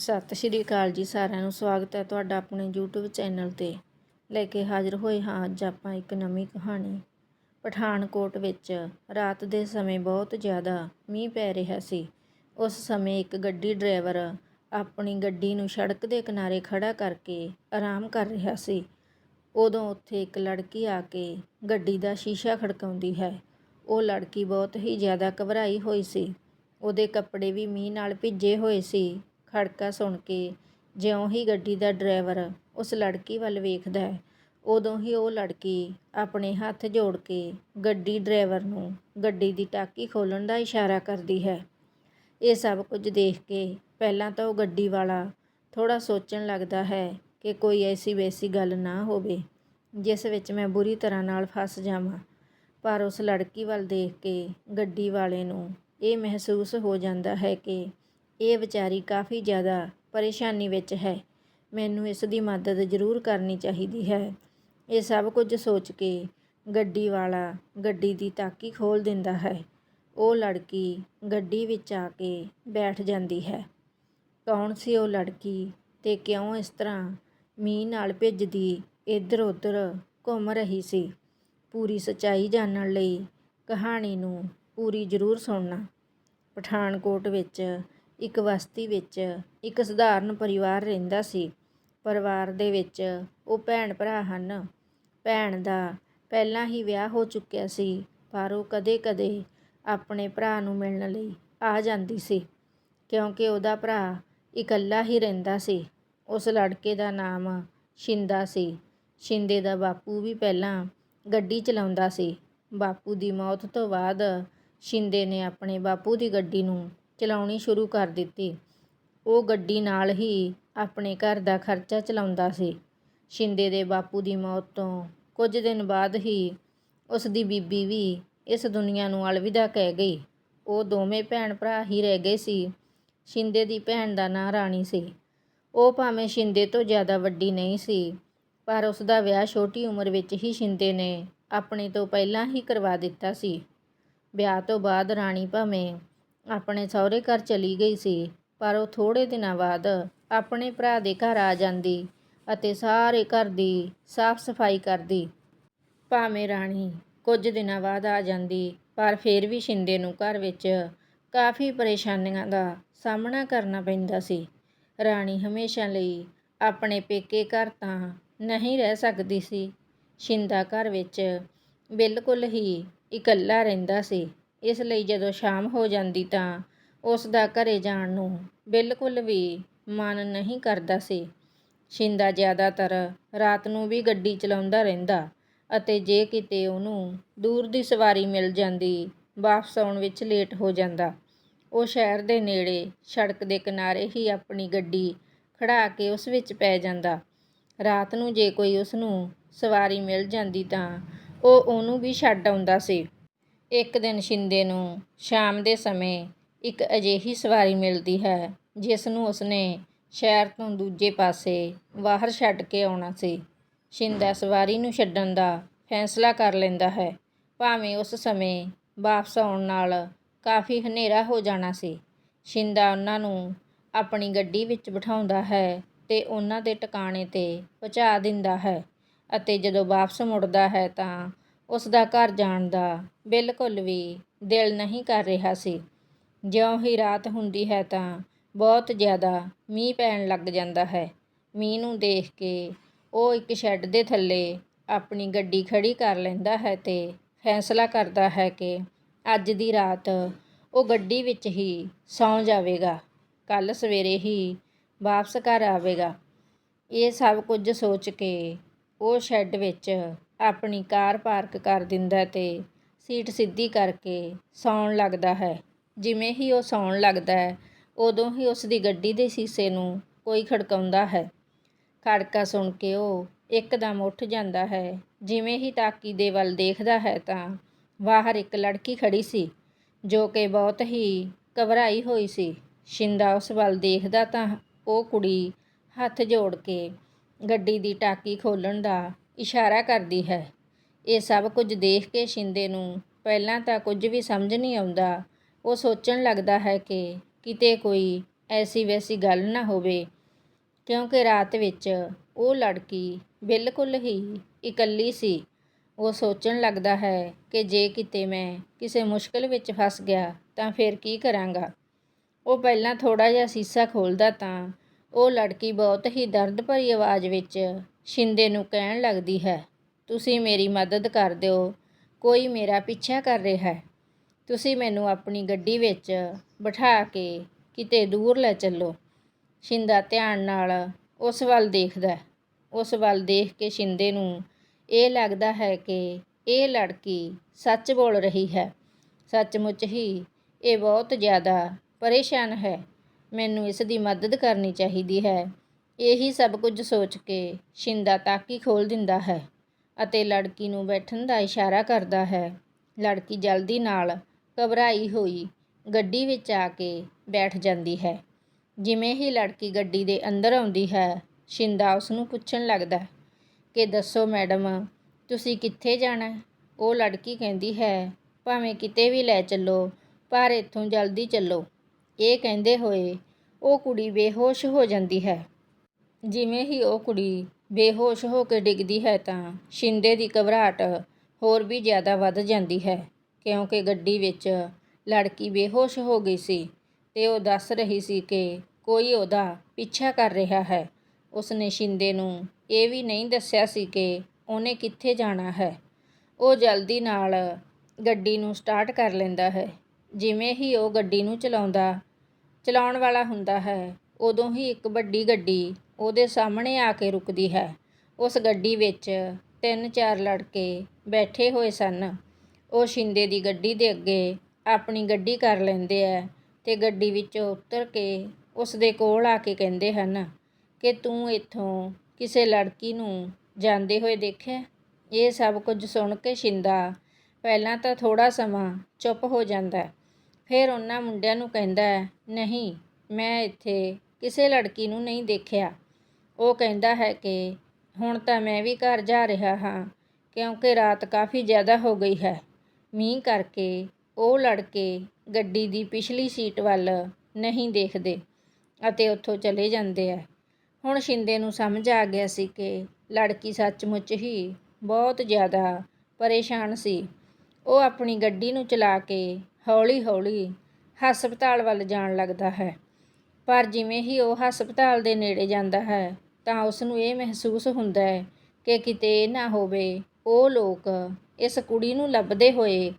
ਸਤਿ ਸ਼੍ਰੀ ਅਕਾਲ ਜੀ ਸਾਰਿਆਂ ਨੂੰ। ਸਵਾਗਤ ਹੈ ਤੁਹਾਡਾ ਆਪਣੇ YouTube ਚੈਨਲ ਤੇ। ਲੈ ਕੇ ਹਾਜ਼ਰ ਹੋਏ ਹਾਂ ਅੱਜ ਆਪਾਂ ਇੱਕ ਨਵੀਂ ਕਹਾਣੀ। ਪਠਾਨਕੋਟ ਵਿੱਚ ਰਾਤ ਦੇ ਸਮੇਂ ਬਹੁਤ ਜ਼ਿਆਦਾ ਮੀਂਹ ਪੈ ਰਿਹਾ ਸੀ। ਉਸ ਸਮੇਂ ਇੱਕ ਗੱਡੀ ਡਰਾਈਵਰ ਆਪਣੀ ਗੱਡੀ ਨੂੰ ਸੜਕ ਦੇ ਕਿਨਾਰੇ ਖੜਾ ਕਰਕੇ ਆਰਾਮ ਕਰ ਰਿਹਾ ਸੀ। ਉਦੋਂ ਉੱਥੇ ਇੱਕ ਲੜਕੀ ਆ ਕੇ ਗੱਡੀ ਦਾ ਸ਼ੀਸ਼ਾ ਖੜਕਾਉਂਦੀ ਹੈ। ਉਹ ਲੜਕੀ ਬਹੁਤ ਹੀ ਜ਼ਿਆਦਾ ਘਬਰਾਈ ਹੋਈ ਸੀ। ਉਹਦੇ ਕੱਪੜੇ ਵੀ ਮੀਂਹ ਨਾਲ ਭਿੱਜੇ ਹੋਏ ਸੀ। ਖੜਕਾ ਸੁਣ ਕੇ ਜਿਉਂ ਹੀ ਗੱਡੀ ਦਾ ਡਰਾਈਵਰ ਉਸ ਲੜਕੀ ਵੱਲ ਵੇਖਦਾ ਹੈ, ਉਦੋਂ ਹੀ ਉਹ ਲੜਕੀ ਆਪਣੇ ਹੱਥ ਜੋੜ ਕੇ ਗੱਡੀ ਡਰਾਈਵਰ ਨੂੰ ਗੱਡੀ ਦੀ ਟਾਕੀ ਖੋਲ੍ਹਣ ਦਾ ਇਸ਼ਾਰਾ ਕਰਦੀ ਹੈ। ਇਹ ਸਭ ਕੁਝ ਦੇਖ ਕੇ ਪਹਿਲਾਂ ਤਾਂ ਉਹ ਗੱਡੀ ਵਾਲਾ ਥੋੜਾ ਸੋਚਣ ਲੱਗਦਾ ਹੈ ਕਿ ਕੋਈ ਐਸੀ ਵੈਸੀ ਗੱਲ ਨਾ ਹੋਵੇ, ਜਿਸ ਵਿੱਚ ਮੈਂ ਬੁਰੀ ਤਰ੍ਹਾਂ ਨਾਲ ਫਸ ਜਾਵਾਂ। ਪਰ ਉਸ ਲੜਕੀ ਵੱਲ ਦੇਖ ਕੇ ਗੱਡੀ ਵਾਲੇ ਨੂੰ ਇਹ ਮਹਿਸੂਸ ਹੋ ਜਾਂਦਾ ਹੈ ਕਿ ਇਹ ਵਿਚਾਰੀ ਕਾਫੀ ਜ਼ਿਆਦਾ ਪਰੇਸ਼ਾਨੀ ਵਿੱਚ ਹੈ। ਮੈਨੂੰ ਇਸ ਦੀ ਮਦਦ ਜ਼ਰੂਰ ਕਰਨੀ ਚਾਹੀਦੀ ਹੈ। ਇਹ ਸਭ ਕੁਝ ਸੋਚ ਕੇ ਗੱਡੀ ਵਾਲਾ ਗੱਡੀ ਦੀ ਤਾਕੀ ਖੋਲ ਦਿੰਦਾ ਹੈ। ਉਹ ਲੜਕੀ ਗੱਡੀ ਵਿੱਚ ਆ ਕੇ ਬੈਠ ਜਾਂਦੀ ਹੈ। ਕੌਣ ਸੀ ਉਹ ਲੜਕੀ ਤੇ ਕਿਉਂ ਇਸ ਤਰ੍ਹਾਂ ਮੀਂਹ ਨਾਲ ਭਿੱਜਦੀ ਇੱਧਰ ਉੱਧਰ ਘੁੰਮ ਰਹੀ ਸੀ? ਪੂਰੀ ਸੱਚਾਈ ਜਾਣਨ ਲਈ ਕਹਾਣੀ ਨੂੰ ਪੂਰੀ ਜ਼ਰੂਰ ਸੁਣਨਾ। ਪਠਾਨਕੋਟ ਵਿੱਚ ਇੱਕ ਬਸਤੀ ਵਿੱਚ ਇੱਕ ਸਧਾਰਨ ਪਰਿਵਾਰ ਰਹਿੰਦਾ ਸੀ। ਪਰਿਵਾਰ ਦੇ ਵਿੱਚ ਉਹ ਭੈਣ ਭਰਾ ਹਨ। ਭੈਣ ਦਾ ਪਹਿਲਾਂ ਹੀ ਵਿਆਹ ਹੋ ਚੁੱਕਿਆ ਸੀ, ਪਰ ਉਹ ਕਦੇ-ਕਦੇ ਆਪਣੇ ਭਰਾ ਨੂੰ ਮਿਲਣ ਲਈ ਆ ਜਾਂਦੀ ਸੀ, ਕਿਉਂਕਿ ਉਹਦਾ ਭਰਾ ਇਕੱਲਾ ਹੀ ਰਹਿੰਦਾ ਸੀ। ਉਸ ਲੜਕੇ ਦਾ ਨਾਮ ਸ਼ਿੰਦਾ ਸੀ। ਸ਼ਿੰਦੇ ਦਾ ਬਾਪੂ ਵੀ ਪਹਿਲਾਂ ਗੱਡੀ ਚਲਾਉਂਦਾ ਸੀ। ਬਾਪੂ ਦੀ ਮੌਤ ਤੋਂ ਬਾਅਦ ਸ਼ਿੰਦੇ ਨੇ ਆਪਣੇ ਬਾਪੂ ਦੀ ਗੱਡੀ ਨੂੰ ਚਲਾਉਣੀ ਸ਼ੁਰੂ ਕਰ ਦਿੱਤੀ। ਉਹ ਗੱਡੀ ਨਾਲ ਹੀ ਆਪਣੇ ਘਰ ਦਾ ਖਰਚਾ ਚਲਾਉਂਦਾ ਸੀ। ਸ਼ਿੰਦੇ ਦੇ ਬਾਪੂ ਦੀ ਮੌਤ ਤੋਂ ਕੁਝ ਦਿਨ ਬਾਅਦ ਹੀ ਉਸ ਦੀ ਬੀਬੀ ਵੀ ਇਸ ਦੁਨੀਆ ਨੂੰ ਅਲਵਿਦਾ ਕਹਿ ਗਈ। ਉਹ ਦੋਵੇਂ ਭੈਣ ਭਰਾ ਹੀ ਰਹਿ ਗਏ ਸੀ। ਸ਼ਿੰਦੇ ਦੀ ਭੈਣ ਦਾ ਨਾਂ ਰਾਣੀ ਸੀ। ਉਹ ਭਾਵੇਂ ਸ਼ਿੰਦੇ ਤੋਂ ਜ਼ਿਆਦਾ ਵੱਡੀ ਨਹੀਂ ਸੀ, ਪਰ ਉਸ ਦਾ ਵਿਆਹ ਛੋਟੀ ਉਮਰ ਵਿੱਚ ਹੀ ਸ਼ਿੰਦੇ ਨੇ ਆਪਣੇ ਤੋਂ ਪਹਿਲਾਂ ਹੀ ਕਰਵਾ ਦਿੱਤਾ ਸੀ। ਵਿਆਹ ਤੋਂ ਬਾਅਦ ਰਾਣੀ ਭਾਵੇਂ ਆਪਣੇ ਸਹੁਰੇ ਘਰ ਚਲੀ ਗਈ ਸੀ, ਪਰ ਉਹ ਥੋੜੇ ਦਿਨਾਂ ਬਾਅਦ ਆਪਣੇ ਭਰਾ ਦੇ ਘਰ ਆ ਜਾਂਦੀ ਅਤੇ ਸਾਰੇ ਘਰ ਦੀ ਸਾਫ਼ ਸਫ਼ਾਈ ਕਰਦੀ। ਭਾਵੇਂ ਰਾਣੀ ਕੁਝ ਦਿਨਾਂ ਬਾਅਦ ਆ ਜਾਂਦੀ, ਪਰ ਫਿਰ ਵੀ ਸ਼ਿੰਦੇ ਨੂੰ ਘਰ ਵਿੱਚ ਕਾਫੀ ਪਰੇਸ਼ਾਨੀਆਂ ਦਾ ਸਾਹਮਣਾ ਕਰਨਾ ਪੈਂਦਾ ਸੀ। ਰਾਣੀ ਹਮੇਸ਼ਾ ਲਈ ਆਪਣੇ ਪੇਕੇ ਘਰ ਤਾਂ ਨਹੀਂ ਰਹਿ ਸਕਦੀ ਸੀ। ਸ਼ਿੰਦਾ ਘਰ ਵਿੱਚ ਬਿਲਕੁਲ ਹੀ ਇਕੱਲਾ ਰਹਿੰਦਾ ਸੀ। ਇਸ ਲਈ ਜਦੋਂ ਸ਼ਾਮ ਹੋ ਜਾਂਦੀ ਤਾਂ ਉਸ ਦਾ ਘਰੇ ਜਾਣ ਨੂੰ ਬਿਲਕੁਲ ਵੀ ਮਨ ਨਹੀਂ ਕਰਦਾ ਸੀ। ਸ਼ਿੰਦਾ ਜ਼ਿਆਦਾਤਰ ਰਾਤ ਨੂੰ ਵੀ ਗੱਡੀ ਚਲਾਉਂਦਾ ਰਹਿੰਦਾ ਅਤੇ ਜੇ ਕਿਤੇ ਉਹਨੂੰ ਦੂਰ ਦੀ ਸਵਾਰੀ ਮਿਲ ਜਾਂਦੀ, ਵਾਪਸ ਆਉਣ ਵਿੱਚ ਲੇਟ ਹੋ ਜਾਂਦਾ। ਉਹ ਸ਼ਹਿਰ ਦੇ ਨੇੜੇ ਸੜਕ ਦੇ ਕਿਨਾਰੇ ਹੀ ਆਪਣੀ ਗੱਡੀ ਖੜਾ ਕੇ ਉਸ ਵਿੱਚ ਪੈ ਜਾਂਦਾ। ਰਾਤ ਨੂੰ ਜੇ ਕੋਈ ਉਸ ਨੂੰ ਸਵਾਰੀ ਮਿਲ ਜਾਂਦੀ ਤਾਂ ਉਹ ਉਹਨੂੰ ਵੀ ਛੱਡ ਆਉਂਦਾ ਸੀ। ਇੱਕ ਦਿਨ ਸ਼ਿੰਦੇ ਨੂੰ ਸ਼ਾਮ ਦੇ ਸਮੇਂ ਇੱਕ ਅਜਿਹੀ ਸਵਾਰੀ ਮਿਲਦੀ ਹੈ, ਜਿਸ ਨੂੰ ਉਸਨੇ ਸ਼ਹਿਰ ਤੋਂ ਦੂਜੇ ਪਾਸੇ ਬਾਹਰ ਛੱਡ ਕੇ ਆਉਣਾ ਸੀ। ਸ਼ਿੰਦਾ ਸਵਾਰੀ ਨੂੰ ਛੱਡਣ ਦਾ ਫੈਸਲਾ ਕਰ ਲੈਂਦਾ ਹੈ। ਭਾਵੇਂ ਉਸ ਸਮੇਂ ਵਾਪਸ ਆਉਣ ਨਾਲ ਕਾਫੀ ਹਨੇਰਾ ਹੋ ਜਾਣਾ ਸੀ, ਸ਼ਿੰਦਾ ਉਹਨਾਂ ਨੂੰ ਆਪਣੀ ਗੱਡੀ ਵਿੱਚ ਬਿਠਾਉਂਦਾ ਹੈ ਤੇ ਉਹਨਾਂ ਦੇ ਟਿਕਾਣੇ ਤੇ ਪਹੁੰਚਾ ਦਿੰਦਾ ਹੈ ਅਤੇ ਜਦੋਂ ਵਾਪਸ ਮੁੜਦਾ ਹੈ ਤਾਂ ਉਸ ਦਾ ਘਰ ਜਾਣ ਦਾ ਬਿਲਕੁਲ ਵੀ ਦਿਲ ਨਹੀਂ ਕਰ ਰਿਹਾ ਸੀ। ਜਿਉਂ ਹੀ ਰਾਤ ਹੁੰਦੀ ਹੈ ਤਾਂ ਬਹੁਤ ਜ਼ਿਆਦਾ ਮੀਂਹ ਪੈਣ ਲੱਗ ਜਾਂਦਾ ਹੈ। ਮੀਂਹ ਨੂੰ ਦੇਖ ਕੇ ਉਹ ਇੱਕ ਸ਼ੈੱਡ ਦੇ ਥੱਲੇ ਆਪਣੀ ਗੱਡੀ ਖੜੀ ਕਰ ਲੈਂਦਾ ਹੈ ਤੇ ਫੈਸਲਾ ਕਰਦਾ ਹੈ ਕਿ ਅੱਜ ਦੀ ਰਾਤ ਉਹ ਗੱਡੀ ਵਿੱਚ ਹੀ ਸੌਂ ਜਾਵੇਗਾ। ਕੱਲ ਸਵੇਰੇ ਹੀ ਵਾਪਸ ਘਰ ਆਵੇਗਾ। ਇਹ ਸਭ ਕੁਝ ਸੋਚ ਕੇ ਉਹ ਸ਼ੈੱਡ ਵਿੱਚ ਆਪਣੀ ਕਾਰ ਪਾਰਕ ਕਰ ਦਿੰਦਾ ਅਤੇ ਸੀਟ ਸਿੱਧੀ ਕਰਕੇ ਸੌਣ ਲੱਗਦਾ ਹੈ। ਜਿਵੇਂ ਹੀ ਉਹ ਸੌਣ ਲੱਗਦਾ ਹੈ, ਉਦੋਂ ਹੀ ਉਸ ਦੀ ਗੱਡੀ ਦੇ ਸ਼ੀਸ਼ੇ ਨੂੰ ਕੋਈ ਖੜਕਾਉਂਦਾ ਹੈ। ਖੜਕਾ ਸੁਣ ਕੇ ਉਹ ਇੱਕਦਮ ਉੱਠ ਜਾਂਦਾ ਹੈ। ਜਿਵੇਂ ਹੀ ਤਾਕੀ ਦੇ ਵੱਲ ਦੇਖਦਾ ਹੈ ਤਾਂ ਬਾਹਰ ਇੱਕ ਲੜਕੀ ਖੜੀ ਸੀ, ਜੋ ਕਿ ਬਹੁਤ ਹੀ ਘਬਰਾਈ ਹੋਈ ਸੀ। ਸ਼ਿੰਦਾ ਉਸ ਵੱਲ ਦੇਖਦਾ ਤਾਂ ਉਹ ਕੁੜੀ ਹੱਥ ਜੋੜ ਕੇ ਗੱਡੀ ਦੀ ਟਾਕੀ ਖੋਲਣ ਦਾ ਇਸ਼ਾਰਾ ਕਰਦੀ ਹੈ। ਇਹ ਸਭ ਕੁਝ ਦੇਖ ਕੇ ਸ਼ਿੰਦੇ ਨੂੰ ਪਹਿਲਾਂ ਤਾਂ ਕੁਝ ਵੀ ਸਮਝ ਨਹੀਂ ਆਉਂਦਾ। ਉਹ ਸੋਚਣ ਲੱਗਦਾ ਹੈ ਕਿ ਕਿਤੇ ਕੋਈ ਐਸੀ ਵੈਸੀ ਗੱਲ ਨਾ ਹੋਵੇ, ਕਿਉਂਕਿ ਰਾਤ ਵਿੱਚ ਉਹ ਲੜਕੀ ਬਿਲਕੁਲ ਹੀ ਇਕੱਲੀ ਸੀ। ਉਹ ਸੋਚਣ ਲੱਗਦਾ ਹੈ ਕਿ ਜੇ ਕਿਤੇ ਮੈਂ ਕਿਸੇ ਮੁਸ਼ਕਲ ਵਿੱਚ ਫਸ ਗਿਆ ਤਾਂ ਫਿਰ ਕੀ ਕਰਾਂਗਾ। ਉਹ ਪਹਿਲਾਂ ਥੋੜਾ ਜਿਹਾ ਸੀਸਾ ਖੋਲਦਾ ਤਾਂ ਉਹ ਲੜਕੀ ਬਹੁਤ ਹੀ ਦਰਦ ਭਰੀ ਆਵਾਜ਼ ਵਿੱਚ ਸ਼ਿੰਦੇ ਨੂੰ ਕਹਿਣ ਲੱਗਦੀ ਹੈ, ਤੁਸੀਂ ਮੇਰੀ ਮਦਦ ਕਰ ਦਿਓ, ਕੋਈ ਮੇਰਾ ਪਿੱਛਾ ਕਰ ਰਿਹਾ ਹੈ। ਤੁਸੀਂ ਮੈਨੂੰ ਆਪਣੀ ਗੱਡੀ ਵਿੱਚ ਬਿਠਾ ਕੇ ਕਿਤੇ ਦੂਰ ਲੈ ਚੱਲੋ। ਸ਼ਿੰਦਾ ਧਿਆਨ ਨਾਲ ਉਸ ਵੱਲ ਦੇਖਦਾ ਉਸ ਵੱਲ ਦੇਖ ਕੇ ਸ਼ਿੰਦੇ ਨੂੰ ਇਹ ਲੱਗਦਾ ਹੈ ਕਿ ਇਹ ਲੜਕੀ ਸੱਚ ਬੋਲ ਰਹੀ ਹੈ। ਸੱਚਮੁੱਚ ਹੀ ਇਹ ਬਹੁਤ ਜ਼ਿਆਦਾ ਪਰੇਸ਼ਾਨ ਹੈ। ਮੈਨੂੰ ਇਸ ਦੀ ਮਦਦ ਕਰਨੀ ਚਾਹੀਦੀ ਹੈ। ਇਹੀ ਸਭ ਕੁਝ ਸੋਚ ਕੇ ਸ਼ਿੰਦਾ ਤਾਕੀ ਖੋਲ ਦਿੰਦਾ ਹੈ ਅਤੇ ਲੜਕੀ ਨੂੰ ਬੈਠਣ ਦਾ ਇਸ਼ਾਰਾ ਕਰਦਾ ਹੈ। ਲੜਕੀ ਜਲਦੀ ਨਾਲ ਘਬਰਾਈ ਹੋਈ ਗੱਡੀ ਵਿੱਚ ਆ ਕੇ ਬੈਠ ਜਾਂਦੀ ਹੈ। ਜਿਵੇਂ ਹੀ ਲੜਕੀ ਗੱਡੀ ਦੇ ਅੰਦਰ ਆਉਂਦੀ ਹੈ, ਸ਼ਿੰਦਾ ਉਸ ਨੂੰ ਪੁੱਛਣ ਲੱਗਦਾ, ਕਿ ਦੱਸੋ ਮੈਡਮ, ਤੁਸੀਂ ਕਿੱਥੇ ਜਾਣਾ? ਉਹ ਲੜਕੀ ਕਹਿੰਦੀ ਹੈ, ਭਾਵੇਂ ਕਿਤੇ ਵੀ ਲੈ ਚੱਲੋ, ਪਰ ਇੱਥੋਂ ਜਲਦੀ ਚੱਲੋ। ਇਹ ਕਹਿੰਦੇ ਹੋਏ ਉਹ ਕੁੜੀ ਬੇਹੋਸ਼ ਹੋ ਜਾਂਦੀ ਹੈ। ਜਿਵੇਂ ਹੀ ਉਹ ਕੁੜੀ ਬੇਹੋਸ਼ ਹੋ ਕੇ ਡਿੱਗਦੀ ਹੈ ਤਾਂ ਸ਼ਿੰਦੇ ਦੀ ਘਬਰਾਹਟ ਹੋਰ ਵੀ ਜ਼ਿਆਦਾ ਵੱਧ ਜਾਂਦੀ ਹੈ, ਕਿਉਂਕਿ ਗੱਡੀ ਵਿੱਚ ਲੜਕੀ ਬੇਹੋਸ਼ ਹੋ ਗਈ ਸੀ ਤੇ ਉਹ ਦੱਸ ਰਹੀ ਸੀ ਕਿ ਕੋਈ ਉਹਦਾ ਪਿੱਛਾ ਕਰ ਰਿਹਾ ਹੈ। ਉਸਨੇ ਸ਼ਿੰਦੇ ਨੂੰ ਇਹ ਵੀ ਨਹੀਂ ਦੱਸਿਆ ਸੀ ਕਿ ਉਹਨੇ ਕਿੱਥੇ ਜਾਣਾ ਹੈ। ਉਹ ਜਲਦੀ ਨਾਲ ਗੱਡੀ ਨੂੰ ਸਟਾਰਟ ਕਰ ਲੈਂਦਾ ਹੈ। ਜਿਵੇਂ ਹੀ ਉਹ ਗੱਡੀ ਨੂੰ ਚਲਾਉਂਦਾ, ਚਲਾਉਣ ਵਾਲਾ ਹੁੰਦਾ ਹੈ, ਉਦੋਂ ਹੀ ਇੱਕ ਵੱਡੀ ਗੱਡੀ ਉਹਦੇ ਸਾਹਮਣੇ ਆ ਕੇ ਰੁਕਦੀ ਹੈ। ਉਸ ਗੱਡੀ ਵਿੱਚ ਤਿੰਨ ਚਾਰ ਲੜਕੇ ਬੈਠੇ ਹੋਏ ਸਨ। ਉਹ ਸ਼ਿੰਦੇ ਦੀ ਗੱਡੀ ਦੇ ਅੱਗੇ ਆਪਣੀ ਗੱਡੀ ਕਰ ਲੈਂਦੇ ਐ ਤੇ ਗੱਡੀ ਵਿੱਚੋਂ ਉਤਰ ਕੇ ਉਸ ਦੇ ਕੋਲ ਆ ਕੇ ਕਹਿੰਦੇ ਹਨ, ਕਿ ਤੂੰ ਇੱਥੋਂ ਕਿਸੇ ਲੜਕੀ ਨੂੰ ਜਾਂਦੇ ਹੋਏ ਦੇਖਿਆ? ਇਹ ਸਭ ਕੁਝ ਸੁਣ ਕੇ ਸ਼ਿੰਦਾ ਪਹਿਲਾਂ ਤਾਂ ਥੋੜਾ ਸਮਾਂ ਚੁੱਪ ਹੋ ਜਾਂਦਾ। ਫਿਰ ਉਹਨਾਂ ਮੁੰਡਿਆਂ ਨੂੰ ਕਹਿੰਦਾ, ਨਹੀਂ, ਮੈਂ ਇੱਥੇ ਕਿਸੇ ਲੜਕੀ ਨੂੰ ਨਹੀਂ ਦੇਖਿਆ। ਉਹ ਕਹਿੰਦਾ ਹੈ ਕਿ ਹੁਣ ਤਾਂ ਮੈਂ ਵੀ ਘਰ ਜਾ ਰਿਹਾ ਹਾਂ, ਕਿਉਂਕਿ ਰਾਤ ਕਾਫੀ ਜ਼ਿਆਦਾ ਹੋ ਗਈ ਹੈ। ਮੀਂਹ ਕਰਕੇ ਉਹ ਲੜਕੇ ਗੱਡੀ ਦੀ ਪਿਛਲੀ ਸੀਟ ਵੱਲ ਨਹੀਂ ਦੇਖਦੇ ਅਤੇ ਉੱਥੋਂ ਚਲੇ ਜਾਂਦੇ ਆ। ਹੁਣ ਸ਼ਿੰਦੇ ਨੂੰ ਸਮਝ ਆ ਗਿਆ ਸੀ ਕਿ ਲੜਕੀ ਸੱਚਮੁੱਚ ਹੀ ਬਹੁਤ ਜ਼ਿਆਦਾ ਪਰੇਸ਼ਾਨ ਸੀ। ਉਹ ਆਪਣੀ ਗੱਡੀ ਨੂੰ ਚਲਾ ਕੇ ਹੌਲੀ-ਹੌਲੀ ਹਸਪਤਾਲ ਵੱਲ ਜਾਣ ਲੱਗਦਾ ਹੈ। ਪਰ ਜਿਵੇਂ ਹੀ ਉਹ ਹਸਪਤਾਲ ਦੇ ਨੇੜੇ ਜਾਂਦਾ ਹੈ ਤਾਂ ਉਸ ਨੂੰ ਇਹ ਮਹਿਸੂਸ ਹੁੰਦਾ ਹੈ ਕਿ ਕਿਤੇ ਇਹ ਨਾ ਹੋਵੇ, ਉਹ ਲੋਕ ਇਸ ਕੁੜੀ ਨੂੰ ਲੱਭਦੇ ਹੋਏ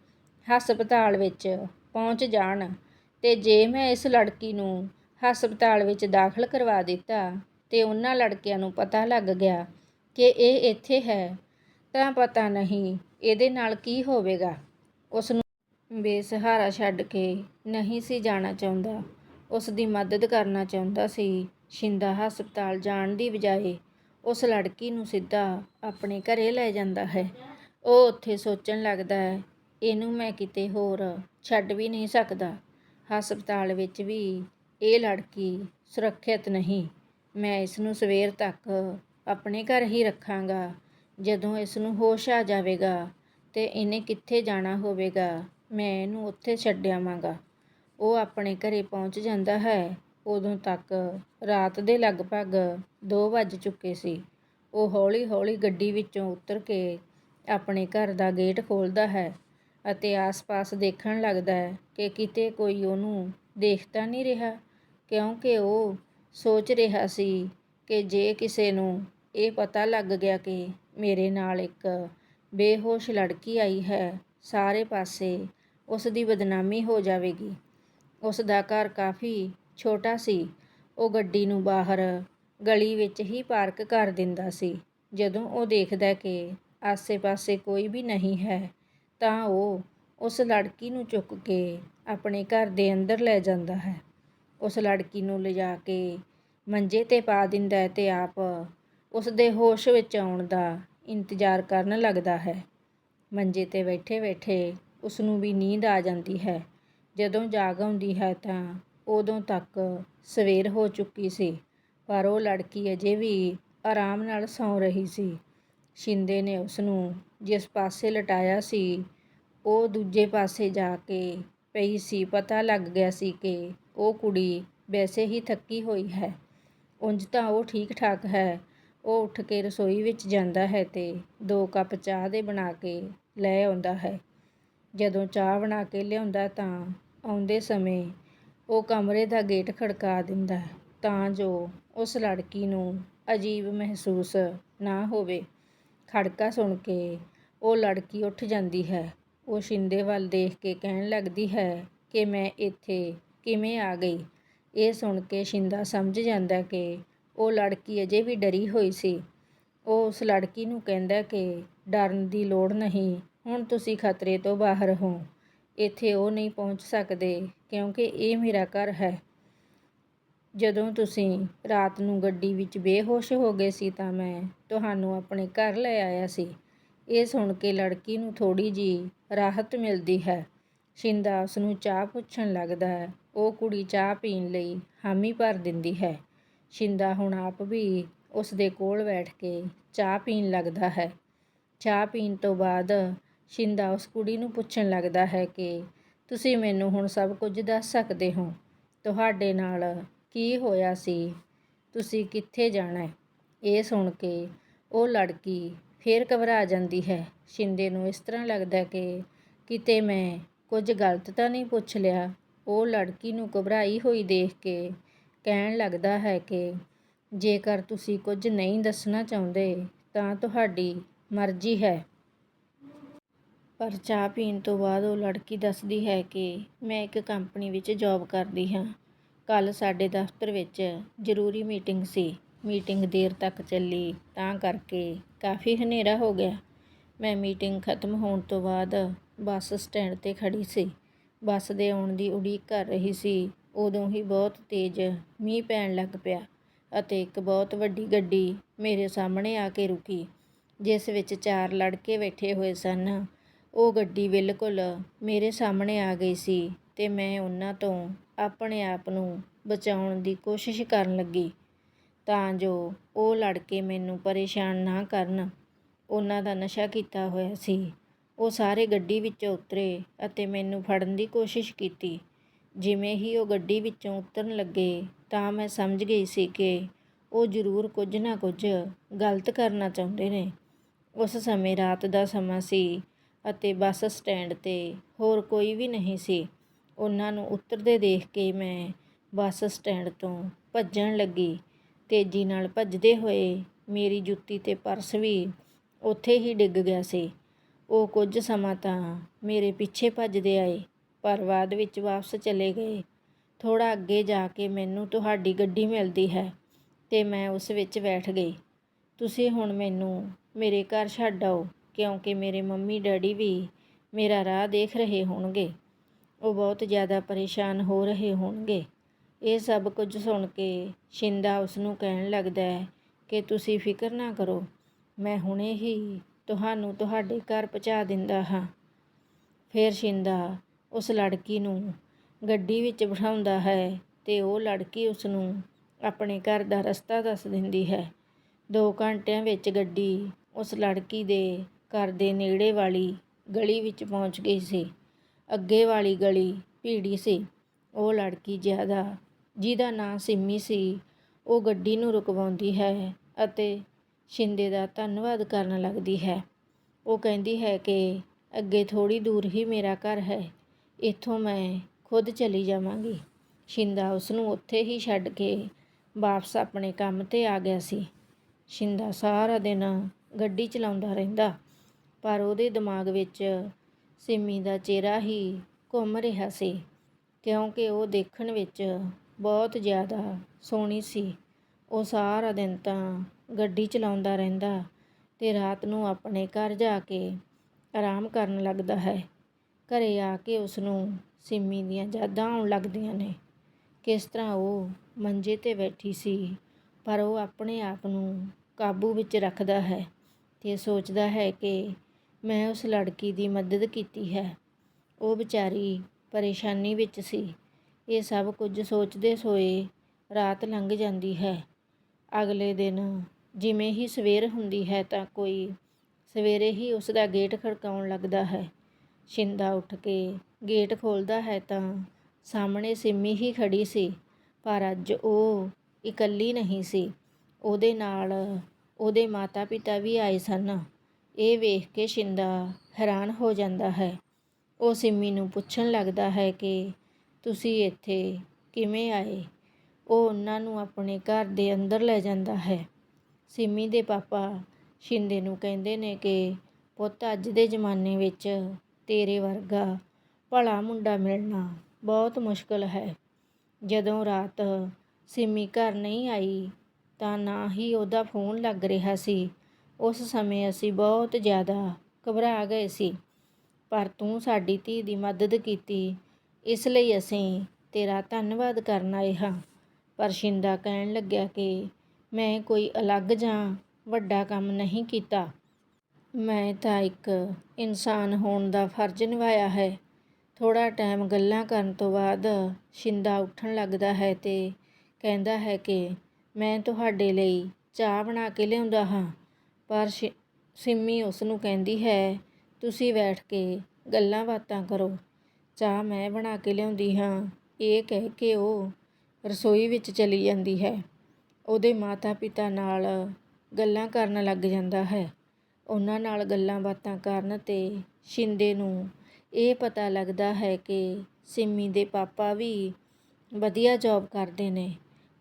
ਹਸਪਤਾਲ ਵਿੱਚ ਪਹੁੰਚ ਜਾਣ ਤੇ ਜੇ ਮੈਂ ਇਸ ਲੜਕੀ ਨੂੰ ਹਸਪਤਾਲ ਵਿੱਚ ਦਾਖਲ ਕਰਵਾ ਦਿੱਤਾ ਤੇ ਉਹਨਾਂ ਲੜਕਿਆਂ ਨੂੰ ਪਤਾ ਲੱਗ ਗਿਆ ਕਿ ਇਹ ਇੱਥੇ ਹੈ, ਤਾਂ ਪਤਾ ਨਹੀਂ ਇਹਦੇ ਨਾਲ ਕੀ ਹੋਵੇਗਾ। ਉਸ ਨੂੰ ਬੇਸਹਾਰਾ ਛੱਡ ਕੇ ਨਹੀਂ ਸੀ ਜਾਣਾ ਚਾਹੁੰਦਾ। ਉਸ ਦੀ ਮਦਦ ਕਰਨਾ ਚਾਹੁੰਦਾ ਸੀ। ਸ਼ਿੰਦਾ ਹਸਪਤਾਲ ਜਾਣ ਦੀ ਬਜਾਏ ਉਸ ਲੜਕੀ ਨੂੰ ਸਿੱਧਾ ਆਪਣੇ ਘਰੇ ਲੈ ਜਾਂਦਾ ਹੈ। ਉਹ ਉੱਥੇ ਸੋਚਣ ਲੱਗਦਾ ਹੈ, ਇਹਨੂੰ ਮੈਂ ਕਿਤੇ ਹੋਰ ਛੱਡ ਵੀ ਨਹੀਂ ਸਕਦਾ। ਹਸਪਤਾਲ ਵਿੱਚ ਵੀ ਇਹ ਲੜਕੀ ਸੁਰੱਖਿਅਤ ਨਹੀਂ। ਮੈਂ ਇਸ ਨੂੰ ਸਵੇਰ ਤੱਕ ਆਪਣੇ ਘਰ ਹੀ ਰੱਖਾਂਗਾ। ਜਦੋਂ ਇਸ ਨੂੰ ਹੋਸ਼ ਆ ਜਾਵੇਗਾ ਤੇ ਇਹਨੇ ਕਿੱਥੇ ਜਾਣਾ ਹੋਵੇਗਾ, ਮੈਂ ਇਹਨੂੰ ਉੱਥੇ ਛੱਡ ਆਵਾਂਗਾ। ਉਹ ਆਪਣੇ ਘਰੇ ਪਹੁੰਚ ਜਾਂਦਾ ਹੈ। ਉਦੋਂ ਤੱਕ ਰਾਤ ਦੇ ਲਗਭਗ 2 ਵੱਜ ਚੁੱਕੇ ਸੀ। ਉਹ ਹੌਲੀ-ਹੌਲੀ ਗੱਡੀ ਵਿੱਚੋਂ ਉਤਰ ਕੇ ਆਪਣੇ ਘਰ ਦਾ ਗੇਟ ਖੋਲ੍ਹਦਾ ਹੈ ਅਤੇ ਆਸ-ਪਾਸ ਦੇਖਣ ਲੱਗਦਾ ਹੈ ਕਿ ਕਿਤੇ ਕੋਈ ਉਹਨੂੰ ਦੇਖ ਤਾਂ ਨਹੀਂ ਰਿਹਾ, ਕਿਉਂਕਿ ਉਹ ਸੋਚ ਰਿਹਾ ਸੀ ਕਿ ਜੇ ਕਿਸੇ ਨੂੰ ਇਹ ਪਤਾ ਲੱਗ ਗਿਆ ਕਿ ਮੇਰੇ ਨਾਲ ਇੱਕ ਬੇਹੋਸ਼ ਲੜਕੀ ਆਈ ਹੈ, ਸਾਰੇ ਪਾਸੇ ਉਸ ਦੀ ਬਦਨਾਮੀ ਹੋ ਜਾਵੇਗੀ। ਉਸ ਦਾ ਘਰ ਕਾਫੀ ਛੋਟਾ ਸੀ। ਉਹ ਗੱਡੀ ਨੂੰ ਬਾਹਰ ਗਲੀ ਵਿੱਚ ਹੀ ਪਾਰਕ ਕਰ ਦਿੰਦਾ ਸੀ। ਜਦੋਂ ਉਹ ਦੇਖਦਾ ਕਿ ਆਸੇ-ਪਾਸੇ ਕੋਈ ਵੀ ਨਹੀਂ ਹੈ, ਤਾਂ ਉਹ ਉਸ ਲੜਕੀ ਨੂੰ ਚੁੱਕ ਕੇ ਆਪਣੇ ਘਰ ਦੇ ਅੰਦਰ ਲੈ ਜਾਂਦਾ ਹੈ। ਉਸ ਲੜਕੀ ਨੂੰ ਲਿਜਾ ਕੇ ਮੰਜੇ ਤੇ ਪਾ ਦਿੰਦਾ ਹੈ ਤੇ ਆਪ ਉਸ ਦੇ ਹੋਸ਼ ਵਿੱਚ ਆਉਣ ਦਾ ਇੰਤਜ਼ਾਰ ਕਰਨ ਲੱਗਦਾ ਹੈ। ਮੰਜੇ ਤੇ ਬੈਠੇ-ਬੈਠੇ ਉਸ ਨੂੰ ਵੀ ਨੀਂਦ ਆ ਜਾਂਦੀ ਹੈ। ਜਦੋਂ ਜਾਗ ਆਉਂਦੀ ਹੈ ਤਾਂ ਉਦੋਂ ਤੱਕ ਸਵੇਰ ਹੋ ਚੁੱਕੀ ਸੀ, ਪਰ ਉਹ ਲੜਕੀ ਅਜੇ ਵੀ ਆਰਾਮ ਨਾਲ ਸੌਂ ਰਹੀ ਸੀ। ਸ਼ਿੰਦੇ ਨੇ ਉਸ ਨੂੰ ਜਿਸ ਪਾਸੇ ਲਟਾਇਆ ਸੀ, ਉਹ ਦੂਜੇ ਪਾਸੇ ਜਾ ਕੇ ਪਈ ਸੀ। ਪਤਾ ਲੱਗ ਗਿਆ ਸੀ ਕਿ ਉਹ ਕੁੜੀ ਵੈਸੇ ਹੀ ਥੱਕੀ ਹੋਈ ਹੈ। ਉਂਝ ਤਾਂ ਉਹ ਠੀਕ ਠਾਕ ਹੈ। ਉਹ ਉੱਠ ਕੇ ਰਸੋਈ ਵਿੱਚ ਜਾਂਦਾ ਹੈ ਤੇ ਦੋ ਕੱਪ ਚਾਹ ਦੇ ਬਣਾ ਕੇ ਲੈ ਆਉਂਦਾ ਹੈ। ਜਦੋਂ ਚਾਹ ਬਣਾ ਕੇ ਲਿਆਉਂਦਾ ਤਾਂ ਆਉਂਦੇ ਸਮੇਂ ਉਹ ਕਮਰੇ ਦਾ ਗੇਟ ਖੜਕਾ ਦਿੰਦਾ ਤਾਂ ਜੋ ਉਸ ਲੜਕੀ ਨੂੰ ਅਜੀਬ ਮਹਿਸੂਸ ਨਾ ਹੋਵੇ। ਖੜਕਾ ਸੁਣ ਕੇ ਉਹ ਲੜਕੀ ਉੱਠ ਜਾਂਦੀ ਹੈ। ਉਹ ਸ਼ਿੰਦੇ ਵੱਲ ਦੇਖ ਕੇ ਕਹਿਣ ਲੱਗਦੀ ਹੈ ਕਿ ਮੈਂ ਇੱਥੇ ਕਿਵੇਂ ਆ ਗਈ। ਇਹ ਸੁਣ ਕੇ ਸ਼ਿੰਦਾ ਸਮਝ ਜਾਂਦਾ ਕਿ ਉਹ ਲੜਕੀ ਅਜੇ ਵੀ ਡਰੀ ਹੋਈ ਸੀ। ਉਹ ਉਸ ਲੜਕੀ ਨੂੰ ਕਹਿੰਦਾ ਕਿ ਡਰਨ ਦੀ ਲੋੜ ਨਹੀਂ, ਹੁਣ ਤੁਸੀਂ ਖਤਰੇ ਤੋਂ ਬਾਹਰ ਹੋ। ਇੱਥੇ ਉਹ ਨਹੀਂ ਪਹੁੰਚ ਸਕਦੇ। ਕਿਉਂਕਿ ਇਹ ਮੇਰਾ ਘਰ ਹੈ। ਜਦੋਂ ਤੁਸੀਂ ਰਾਤ ਨੂੰ ਗੱਡੀ ਵਿੱਚ ਬੇਹੋਸ਼ ਹੋ ਗਏ ਸੀ ਤਾਂ ਮੈਂ ਤੁਹਾਨੂੰ ਆਪਣੇ ਘਰ ਲੈ ਆਇਆ ਸੀ। ਇਹ ਸੁਣ ਕੇ ਲੜਕੀ ਨੂੰ ਥੋੜੀ ਜੀ ਰਾਹਤ ਮਿਲਦੀ ਹੈ। ਸ਼ਿੰਦਾ ਉਸ ਨੂੰ ਚਾਹ ਪੁੱਛਣ ਲੱਗਦਾ ਹੈ। ਉਹ ਕੁੜੀ ਚਾਹ ਪੀਣ ਲਈ ਹਾਮੀ ਭਰ ਦਿੰਦੀ ਹੈ। ਸ਼ਿੰਦਾ ਹੁਣ ਆਪ ਵੀ ਉਸ ਦੇ ਕੋਲ ਬੈਠ ਕੇ ਚਾਹ ਪੀਣ ਲੱਗਦਾ ਹੈ। ਚਾਹ ਪੀਣ ਤੋਂ ਬਾਅਦ ਸ਼ਿੰਦਾ ਉਸ ਕੁੜੀ ਨੂੰ ਪੁੱਛਣ ਲੱਗਦਾ ਹੈ ਕਿ ਤੁਸੀਂ ਮੈਨੂੰ ਹੁਣ ਸਭ ਕੁਝ ਦੱਸ ਸਕਦੇ ਹੋ। ਤੁਹਾਡੇ ਨਾਲ ਕੀ ਹੋਇਆ ਸੀ? ਤੁਸੀਂ ਕਿੱਥੇ ਜਾਣਾ ਇਹ ਸੁਣ ਕੇ ਉਹ ਲੜਕੀ ਫੇਰ ਘਬਰਾ ਜਾਂਦੀ ਹੈ। ਸ਼ਿੰਦੇ ਨੂੰ ਇਸ ਤਰ੍ਹਾਂ ਲੱਗਦਾ ਕਿ ਕਿਤੇ ਮੈਂ ਕੁਝ ਗਲਤ ਤਾਂ ਨਹੀਂ ਪੁੱਛ ਲਿਆ। ਉਹ ਲੜਕੀ ਨੂੰ ਘਬਰਾਈ ਹੋਈ ਦੇਖ ਕੇ ਕਹਿਣ ਲੱਗਦਾ ਹੈ ਕਿ ਜੇਕਰ ਤੁਸੀਂ ਕੁਝ ਨਹੀਂ ਦੱਸਣਾ ਚਾਹੁੰਦੇ ਤਾਂ ਤੁਹਾਡੀ ਮਰਜ਼ੀ ਹੈ। ਪਰ ਚਾਹ ਪੀਣ ਤੋਂ ਬਾਅਦ ਉਹ ਲੜਕੀ ਦੱਸਦੀ ਹੈ ਕਿ ਮੈਂ ਇੱਕ ਕੰਪਨੀ ਵਿੱਚ ਜੌਬ ਕਰਦੀ ਹਾਂ। ਕੱਲ੍ਹ ਸਾਡੇ ਦਫ਼ਤਰ ਵਿੱਚ ਜ਼ਰੂਰੀ ਮੀਟਿੰਗ ਸੀ। ਮੀਟਿੰਗ ਦੇਰ ਤੱਕ ਚੱਲੀ, ਤਾਂ ਕਰਕੇ ਕਾਫੀ ਹਨੇਰਾ ਹੋ ਗਿਆ। ਮੈਂ ਮੀਟਿੰਗ ਖਤਮ ਹੋਣ ਤੋਂ ਬਾਅਦ ਬੱਸ ਸਟੈਂਡ ਤੇ ਖੜ੍ਹੀ ਸੀ। ਬੱਸ ਦੇ ਆਉਣ ਦੀ ਉਡੀਕ ਕਰ ਰਹੀ ਸੀ। ਉਦੋਂ ਹੀ ਬਹੁਤ ਤੇਜ਼ ਮੀਂਹ ਪੈਣ ਲੱਗ ਪਿਆ ਅਤੇ ਇੱਕ ਬਹੁਤ ਵੱਡੀ ਗੱਡੀ ਮੇਰੇ ਸਾਹਮਣੇ ਆ ਕੇ ਰੁਕੀ, ਜਿਸ ਵਿੱਚ ਚਾਰ ਲੜਕੇ ਬੈਠੇ ਹੋਏ ਸਨ। ਉਹ ਗੱਡੀ ਬਿਲਕੁਲ ਮੇਰੇ ਸਾਹਮਣੇ ਆ ਗਈ ਸੀ ਅਤੇ ਮੈਂ ਉਹਨਾਂ ਤੋਂ ਆਪਣੇ ਆਪ ਨੂੰ ਬਚਾਉਣ ਦੀ ਕੋਸ਼ਿਸ਼ ਕਰਨ ਲੱਗੀ। ਤਾਂ ਜੋ ਉਹ ਲੜਕੇ ਮੈਨੂੰ ਪਰੇਸ਼ਾਨ ਨਾ ਕਰਨ। ਉਹਨਾਂ ਦਾ ਨਸ਼ਾ ਕੀਤਾ ਹੋਇਆ ਸੀ। ਉਹ ਸਾਰੇ ਗੱਡੀ ਵਿੱਚੋਂ ਉਤਰੇ ਅਤੇ ਮੈਨੂੰ ਫੜਨ ਦੀ ਕੋਸ਼ਿਸ਼ ਕੀਤੀ। ਜਿਵੇਂ ਹੀ ਉਹ ਗੱਡੀ ਵਿੱਚੋਂ ਉਤਰਨ ਲੱਗੇ ਤਾਂ ਮੈਂ ਸਮਝ ਗਈ ਸੀ ਕਿ ਉਹ ਜ਼ਰੂਰ ਕੁਝ ਨਾ ਕੁਝ ਗਲਤ ਕਰਨਾ ਚਾਹੁੰਦੇ ਨੇ। ਉਸ ਸਮੇਂ ਰਾਤ ਦਾ ਸਮਾਂ ਸੀ ਅਤੇ ਬੱਸ ਸਟੈਂਡ ਤੇ ਹੋਰ ਕੋਈ ਵੀ ਨਹੀਂ ਸੀ। ਉਹਨਾਂ ਨੂੰ ਉਤਰਦੇ ਦੇਖ ਕੇ ਮੈਂ ਬੱਸ ਸਟੈਂਡ ਤੋਂ ਭੱਜਣ ਲੱਗੀ। ਤੇਜ਼ੀ ਨਾਲ ਭੱਜਦੇ ਹੋਏ ਮੇਰੀ ਜੁੱਤੀ ਅਤੇ ਪਰਸ ਵੀ ਉੱਥੇ ਹੀ ਡਿੱਗ ਗਿਆ ਸੀ। ਉਹ ਕੁਝ ਸਮਾਂ ਤਾਂ ਮੇਰੇ ਪਿੱਛੇ ਭੱਜਦੇ ਆਏ, ਪਰ ਬਾਅਦ ਵਿੱਚ ਵਾਪਸ ਚਲੇ ਗਏ। ਥੋੜ੍ਹਾ ਅੱਗੇ ਜਾ ਕੇ ਮੈਨੂੰ ਤੁਹਾਡੀ ਗੱਡੀ ਮਿਲਦੀ ਹੈ ਅਤੇ ਮੈਂ ਉਸ ਵਿੱਚ ਬੈਠ ਗਈ। ਤੁਸੀਂ ਹੁਣ ਮੈਨੂੰ ਮੇਰੇ ਘਰ ਛੱਡ ਆਓ। ਕਿਉਂਕਿ ਮੇਰੇ ਮੰਮੀ ਡੈਡੀ ਵੀ ਮੇਰਾ ਰਾਹ ਦੇਖ ਰਹੇ ਹੋਣਗੇ। ਉਹ ਬਹੁਤ ਜ਼ਿਆਦਾ ਪਰੇਸ਼ਾਨ ਹੋ ਰਹੇ ਹੋਣਗੇ। ਇਹ ਸਭ ਕੁਝ ਸੁਣ ਕੇ ਸ਼ਿੰਦਾ ਉਸ ਨੂੰ ਕਹਿਣ ਲੱਗਦਾ ਹੈ ਕਿ ਤੁਸੀਂ ਫਿਕਰ ਨਾ ਕਰੋ। ਮੈਂ ਹੁਣੇ ਹੀ ਤੁਹਾਨੂੰ ਤੁਹਾਡੇ ਘਰ ਪਹੁੰਚਾ ਦਿੰਦਾ ਹਾਂ। ਫਿਰ ਸ਼ਿੰਦਾ ਉਸ ਲੜਕੀ ਨੂੰ ਗੱਡੀ ਵਿੱਚ ਬਿਠਾਉਂਦਾ ਹੈ ਤੇ ਉਹ ਲੜਕੀ ਉਸ ਨੂੰ ਆਪਣੇ ਘਰ ਦਾ ਰਸਤਾ ਦੱਸ ਦਿੰਦੀ ਹੈ। 2 ਘੰਟਿਆਂ ਵਿੱਚ ਗੱਡੀ ਉਸ ਲੜਕੀ ਦੇ ਘਰ ਦੇ ਨੇੜੇ ਵਾਲੀ ਗਲੀ ਵਿੱਚ ਪਹੁੰਚ ਗਈ ਸੀ। ਅੱਗੇ ਵਾਲੀ ਗਲੀ ਭੀੜੀ ਸੀ। ਉਹ ਲੜਕੀ ਜ਼ਿਆਦਾ, ਜਿਹਦਾ ਨਾਂ ਸਿੰਮੀ ਸੀ, ਉਹ ਗੱਡੀ ਨੂੰ ਰੁਕਵਾਉਂਦੀ ਹੈ ਅਤੇ ਸ਼ਿੰਦੇ ਦਾ ਧੰਨਵਾਦ ਕਰਨ ਲੱਗਦੀ ਹੈ। ਉਹ ਕਹਿੰਦੀ ਹੈ ਕਿ ਅੱਗੇ ਥੋੜੀ ਦੂਰ ਹੀ ਮੇਰਾ ਘਰ ਹੈ, ਇੱਥੋਂ ਮੈਂ ਖੁਦ ਚਲੀ ਜਾਵਾਂਗੀ। ਸ਼ਿੰਦਾ ਉਸ ਨੂੰ ਉੱਥੇ ਹੀ ਛੱਡ ਕੇ ਵਾਪਸ ਆਪਣੇ ਕੰਮ ਤੇ ਆ ਗਿਆ ਸੀ। ਸ਼ਿੰਦਾ ਸਾਰਾ ਦਿਨ ਗੱਡੀ ਚਲਾਉਂਦਾ ਰਹਿੰਦਾ। ਪਰ ਉਹਦੇ ਦਿਮਾਗ ਵਿੱਚ ਸਿੰਮੀ ਦਾ ਚਿਹਰਾ ਹੀ ਘੁੰਮ ਰਿਹਾ ਸੀ, ਕਿਉਂਕਿ ਉਹ ਦੇਖਣ ਵਿੱਚ ਬਹੁਤ ਜ਼ਿਆਦਾ ਸੋਹਣੀ ਸੀ। ਉਹ ਸਾਰਾ ਦਿਨ ਤਾਂ ਗੱਡੀ ਚਲਾਉਂਦਾ ਰਹਿੰਦਾ ਤੇ ਰਾਤ ਨੂੰ ਆਪਣੇ ਘਰ ਜਾ ਕੇ ਆਰਾਮ ਕਰਨ ਲੱਗਦਾ ਹੈ। ਘਰੇ ਆ ਕੇ ਉਸ ਨੂੰ ਸਿੰਮੀ ਦੀਆਂ ਯਾਦਾਂ ਆਉਣ ਲੱਗਦੀਆਂ ਨੇ। ਕਿਸ ਤਰ੍ਹਾਂ ਉਹ ਮੰਜੇ ਤੇ ਬੈਠੀ ਸੀ, ਪਰ ਉਹ ਆਪਣੇ ਆਪ ਨੂੰ ਕਾਬੂ ਵਿੱਚ ਰੱਖਦਾ ਹੈ ਤੇ ਸੋਚਦਾ ਹੈ ਕਿ ਮੈਂ ਉਸ ਲੜਕੀ ਦੀ ਮਦਦ ਕੀਤੀ ਹੈ। ਉਹ ਵਿਚਾਰੀ ਪਰੇਸ਼ਾਨੀ ਵਿੱਚ ਸੀ। ਇਹ ਸਭ ਕੁਝ ਸੋਚਦੇ ਸੋਏ ਰਾਤ ਲੰਘ ਜਾਂਦੀ ਹੈ। ਅਗਲੇ ਦਿਨ ਜਿਵੇਂ ਹੀ ਸਵੇਰ ਹੁੰਦੀ ਹੈ ਤਾਂ ਕੋਈ ਸਵੇਰੇ ਹੀ ਉਸ ਦਾ ਗੇਟ ਖੜਕਾਉਣ ਲੱਗਦਾ ਹੈ। ਸ਼ਿੰਦਾ ਉੱਠ ਕੇ ਗੇਟ ਖੋਲਦਾ ਹੈ ਤਾਂ ਸਾਹਮਣੇ ਸਿੰਮੀ ਹੀ ਖੜੀ ਸੀ, ਪਰ ਅੱਜ ਉਹ ਇਕੱਲੀ ਨਹੀਂ ਸੀ। ਉਹਦੇ ਨਾਲ ਉਹਦੇ ਮਾਤਾ-ਪਿਤਾ ਵੀ ਆਏ ਸਨ। ਇਹ ਵੇਖ ਕੇ ਸ਼ਿੰਦਾ ਹੈਰਾਨ ਹੋ ਜਾਂਦਾ ਹੈ। ਉਹ ਸਿੰਮੀ ਨੂੰ ਪੁੱਛਣ ਲੱਗਦਾ ਹੈ ਕਿ ਤੁਸੀਂ ਇੱਥੇ ਕਿਵੇਂ ਆਏ? ਉਹ ਉਹਨਾਂ ਨੂੰ ਆਪਣੇ ਘਰ ਦੇ ਅੰਦਰ ਲੈ ਜਾਂਦਾ ਹੈ। ਸਿੰਮੀ ਦੇ ਪਾਪਾ ਸ਼ਿੰਦੇ ਨੂੰ ਕਹਿੰਦੇ ਨੇ ਕਿ ਪੁੱਤ ਅੱਜ ਦੇ ਜ਼ਮਾਨੇ ਵਿੱਚ ਤੇਰੇ ਵਰਗਾ ਭਲਾ ਮੁੰਡਾ ਮਿਲਣਾ ਬਹੁਤ ਮੁਸ਼ਕਲ ਹੈ। ਜਦੋਂ ਰਾਤ ਸਿੰਮੀ ਘਰ ਨਹੀਂ ਆਈ ਤਾਂ ਨਾ ਹੀ ਉਹਦਾ ਫੋਨ ਲੱਗ ਰਿਹਾ ਸੀ। ਉਸ ਸਮੇਂ ਅਸੀਂ ਬਹੁਤ ਜ਼ਿਆਦਾ ਘਬਰਾ ਗਏ ਸੀ। ਪਰ ਤੂੰ ਸਾਡੀ ਧੀ ਦੀ ਮਦਦ ਕੀਤੀ। ਇਸ ਲਈ ਅਸੀਂ ਤੇਰਾ ਧੰਨਵਾਦ ਕਰਨ ਆਏ ਹਾਂ। ਪਰ ਸ਼ਿੰਦਾ ਕਹਿਣ ਲੱਗਿਆ ਕਿ ਮੈਂ ਕੋਈ ਅਲੱਗ ਜਾਂ ਵੱਡਾ ਕੰਮ ਨਹੀਂ ਕੀਤਾ। ਮੈਂ ਤਾਂ ਇੱਕ ਇਨਸਾਨ ਹੋਣ ਦਾ ਫਰਜ਼ ਨਿਭਾਇਆ ਹੈ। ਥੋੜਾ ਟਾਈਮ ਗੱਲਾਂ ਕਰਨ ਤੋਂ ਬਾਅਦ ਸ਼ਿੰਦਾ ਉੱਠਣ ਲੱਗਦਾ ਹੈ ਤੇ ਕਹਿੰਦਾ ਹੈ ਕਿ ਮੈਂ ਤੁਹਾਡੇ ਲਈ ਚਾਹ ਬਣਾ ਕੇ ਲਿਆਉਂਦਾ ਹਾਂ। ਪਰ ਸ਼ਿ- ਸਿੰਮੀ ਉਸ ਨੂੰ ਕਹਿੰਦੀ ਹੈ, ਤੁਸੀਂ ਬੈਠ ਕੇ ਗੱਲਾਂ ਬਾਤਾਂ ਕਰੋ। ਚਾਹ ਮੈਂ ਬਣਾ ਕੇ ਲਿਆਉਂਦੀ ਹਾਂ। ਇਹ ਕਹਿ ਕੇ ਉਹ ਰਸੋਈ ਵਿੱਚ ਚਲੀ ਜਾਂਦੀ ਹੈ। ਉਹਦੇ ਮਾਤਾ-ਪਿਤਾ ਨਾਲ ਗੱਲਾਂ ਕਰਨ ਲੱਗ ਜਾਂਦਾ ਹੈ। ਉਹਨਾਂ ਨਾਲ ਗੱਲਾਂ ਬਾਤਾਂ ਕਰਨ ਤੇ ਸ਼ਿੰਦੇ ਨੂੰ ਇਹ ਪਤਾ ਲੱਗਦਾ ਹੈ ਕਿ ਸਿੰਮੀ ਦੇ ਪਾਪਾ ਵੀ ਵਧੀਆ ਜੌਬ ਕਰਦੇ ਨੇ।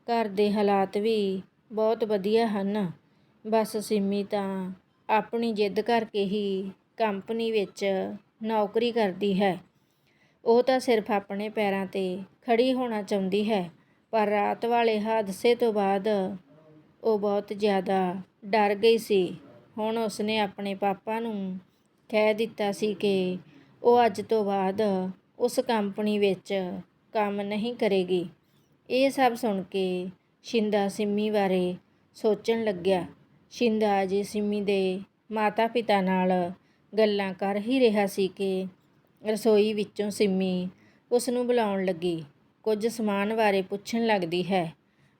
ਘਰ ਦੇ ਹਾਲਾਤ ਵੀ ਬਹੁਤ ਵਧੀਆ ਹਨ। ਬਸ ਸਿੰਮੀ ਤਾਂ ਆਪਣੀ ਜਿੱਦ ਕਰਕੇ ਹੀ ਕੰਪਨੀ ਵਿੱਚ ਨੌਕਰੀ ਕਰਦੀ ਹੈ। ਉਹ ਤਾਂ ਸਿਰਫ ਆਪਣੇ ਪੈਰਾਂ ਤੇ ਖੜੀ ਹੋਣਾ ਚਾਹੁੰਦੀ ਹੈ, ਪਰ ਰਾਤ ਵਾਲੇ ਹਾਦਸੇ ਤੋਂ ਬਾਅਦ ਉਹ ਬਹੁਤ ਜ਼ਿਆਦਾ ਡਰ ਗਈ ਸੀ। ਹੁਣ ਉਸਨੇ ਆਪਣੇ ਪਾਪਾ ਨੂੰ ਕਹਿ ਦਿੱਤਾ ਸੀ ਕਿ ਉਹ ਅੱਜ ਤੋਂ ਬਾਅਦ ਉਸ ਕੰਪਨੀ ਵਿੱਚ ਕੰਮ ਨਹੀਂ ਕਰੇਗੀ। ਇਹ ਸਭ ਸੁਣ ਕੇ ਸ਼ਿੰਦਾ ਸਿੰਮੀ ਬਾਰੇ ਸੋਚਣ ਲੱਗਿਆ। ਸ਼ਿੰਦਾ ਜੀ ਸਿੰਮੀ ਦੇ ਮਾਤਾ-ਪਿਤਾ ਨਾਲ ਗੱਲਾਂ ਕਰ ਹੀ ਰਿਹਾ ਸੀ ਕਿ ਰਸੋਈ ਵਿੱਚੋਂ ਸਿੰਮੀ ਉਸ ਨੂੰ ਬੁਲਾਉਣ ਲੱਗੀ। ਕੁਝ ਸਮਾਨ ਬਾਰੇ ਪੁੱਛਣ ਲੱਗਦੀ ਹੈ,